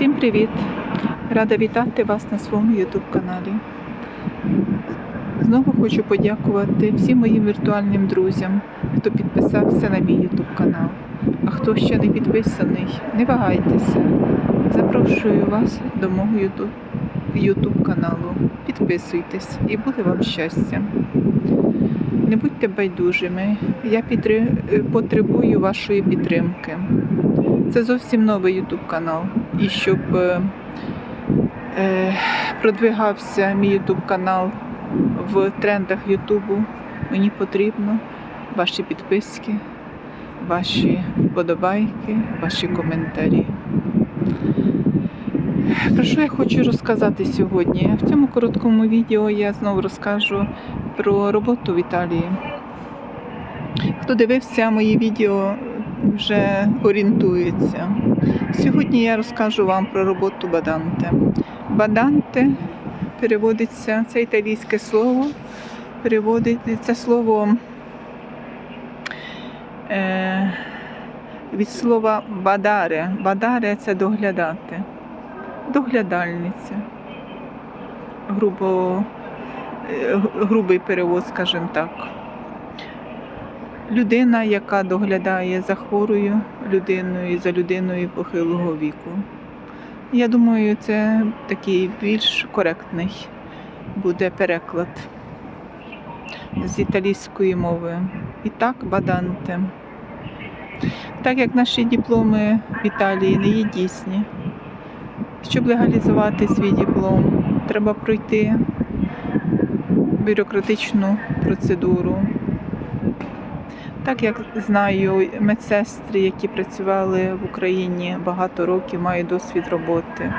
Всім привіт! Рада вітати вас на своєму YouTube каналі. Знову хочу подякувати всім моїм віртуальним друзям, хто підписався на мій YouTube канал. А хто ще не підписаний, не вагайтеся. Запрошую вас до мого YouTube, каналу. Підписуйтесь і буде вам щастя. Не будьте байдужими. Я підтри- потребую вашої підтримки. Це зовсім новий YouTube канал. І щоб е, е, продвигався мій YouTube канал в трендах Ютубу, мені потрібно ваші підписки, ваші вподобайки, ваші коментарі. Про що я хочу розказати сьогодні? В цьому короткому відео я знову розкажу про роботу в Італії. Хто дивився мої відео, вже орієнтується. Сьогодні я розкажу вам про роботу баданте. Баданте переводиться, це італійське слово, переводиться слово е, від слова бадаре. Бадаре це доглядати. Доглядальниця. Грубо, е, грубий перевод, скажімо так. Людина, яка доглядає за хворою людиною за людиною похилого віку. Я думаю, це такий більш коректний буде переклад з італійської мови. І так, баданте. Так як наші дипломи в Італії не є дійсні, щоб легалізувати свій диплом, треба пройти бюрократичну процедуру. Так як знаю, медсестри, які працювали в Україні багато років, мають досвід роботи.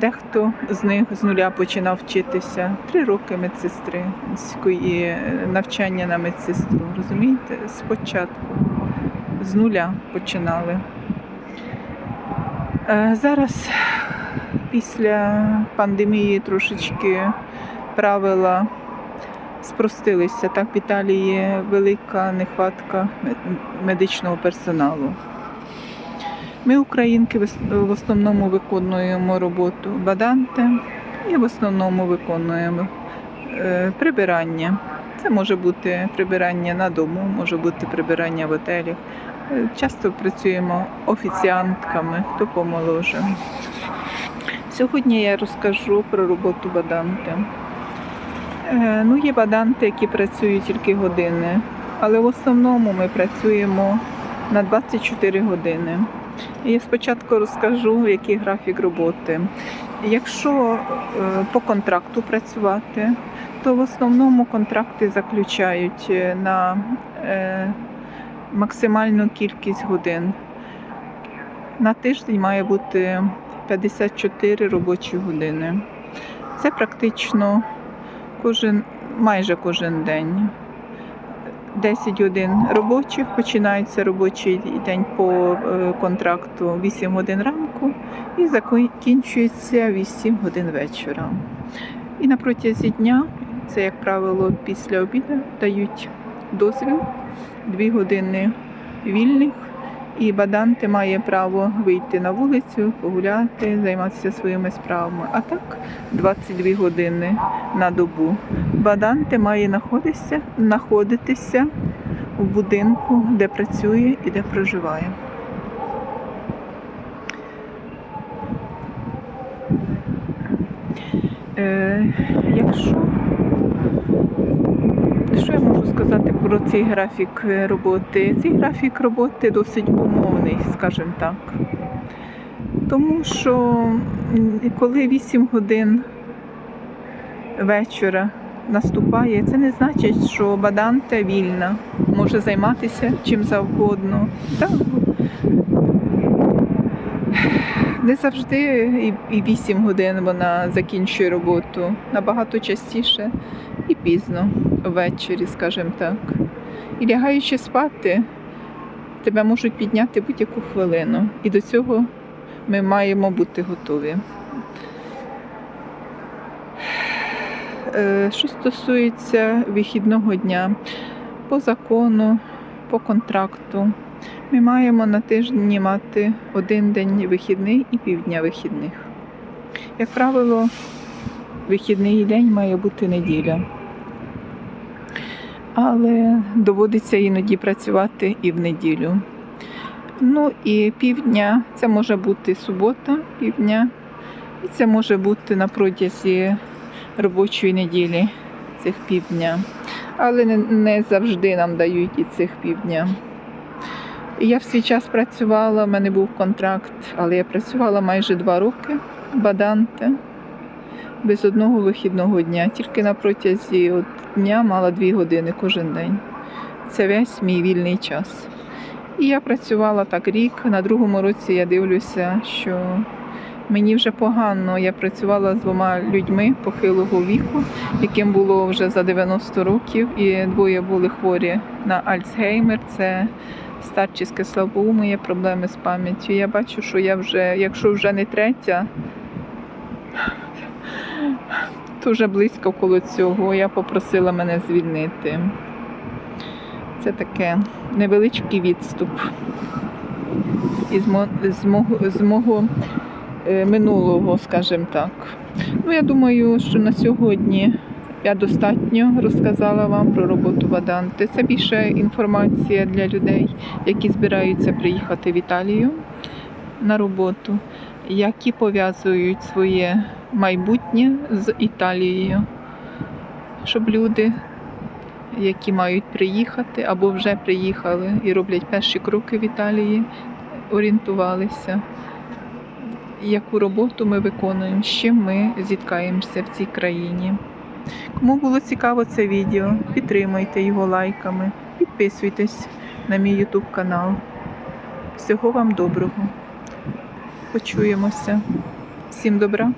Дехто з них з нуля починав вчитися три роки медсестри, навчання на медсестру. Розумієте? Спочатку з нуля починали. Е, Зараз після пандемії трошечки правила спростилися. Так, в Італії велика нехватка медичного персоналу. Ми, українки, в основному виконуємо роботу баданте і в основному виконуємо е, прибирання. Це може бути прибирання на дому, може бути прибирання в готелях. Е, Часто працюємо офіціантками, хто помоложе. Сьогодні я розкажу про роботу баданте. Е, Ну, є баданти, які працюють тільки години, але в основному ми працюємо на 24 години. І спочатку розкажу, який графік роботи. Якщо е, по контракту працювати, то в основному контракти заключають е, на максимальну кількість годин. На тиждень має бути 54 робочі години. Це практично кожен, майже кожен день. 10 годин робочих, починається робочий день по е, контракту 8 годин ранку і закінчується 8 годин вечора. І на протязі дня, це, як правило, після обіду дають дозвіл 2 години вільних, і баданте має право вийти на вулицю, погуляти, займатися своїми справами. А так 22 години на добу. Баданте має знаходитися, знаходитися в будинку, де працює і де проживає. Е, якщо що я можу сказати про цей графік роботи? Цей графік роботи досить умовний, скажімо так. Тому що коли 8 годин вечора наступає, це не значить, що баданте вільна, може займатися чим завгодно. Так. Не завжди і 8 годин вона закінчує роботу. Набагато частіше і пізно, ввечері, скажімо так. І лягаючи спати, тебе можуть підняти будь-яку хвилину. І до цього ми маємо бути готові. Е, Що стосується вихідного дня, по закону, по контракту, Ми маємо на тижні мати один день вихідний і півдня вихідних. Як правило, вихідний день має бути неділя. Але доводиться іноді працювати і в неділю. Ну і півдня це може бути субота, півдня, і це може бути на протязі робочої неділі цих півдня. Але не, завжди нам дають і цих півдня. Я в свій час працювала, в мене був контракт, але я працювала майже два роки Баданте без одного вихідного дня. Тільки на протязі от дня мала дві години кожен день. Це весь мій вільний час. І я працювала так рік. На другому році я дивлюся, що мені вже погано. Я працювала з двома людьми похилого віку, яким було вже за 90 років, і двоє були хворі на Альцгеймер. Це старчіське слабоумие, проблеми з пам'яттю. Я бачу, що я вже, якщо вже не третя, вже близько коло цього. Я попросила мене звільнити. Це таке невеличкий відступ із мо- з мого, з мого е, минулого, скажімо так. Ну, я думаю, що на сьогодні я достатньо розказала вам про роботу Ваданти. Це більше інформація для людей, які збираються приїхати в Італію на роботу, які пов'язують своє майбутнє з Італією, щоб люди, які мають приїхати або вже приїхали і роблять перші кроки в Італії, орієнтувалися, яку роботу ми виконуємо, з чим ми зіткаємося в цій країні. Кому було цікаво це відео, підтримуйте його лайками, підписуйтесь на мій YouTube канал. Всього вам доброго. Почуємося. Всім добра!